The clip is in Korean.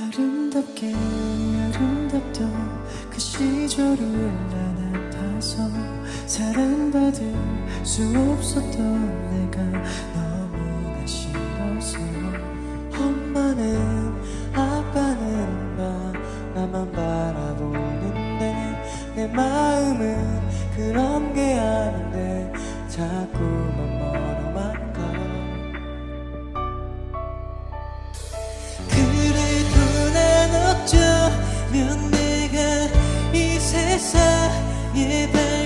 아름답게 아름답던 그 시절을 난 아파서 사랑받을 수 없었던 내가 너무나 싫어서 엄마는 아빠는 나 나만 바 you've been.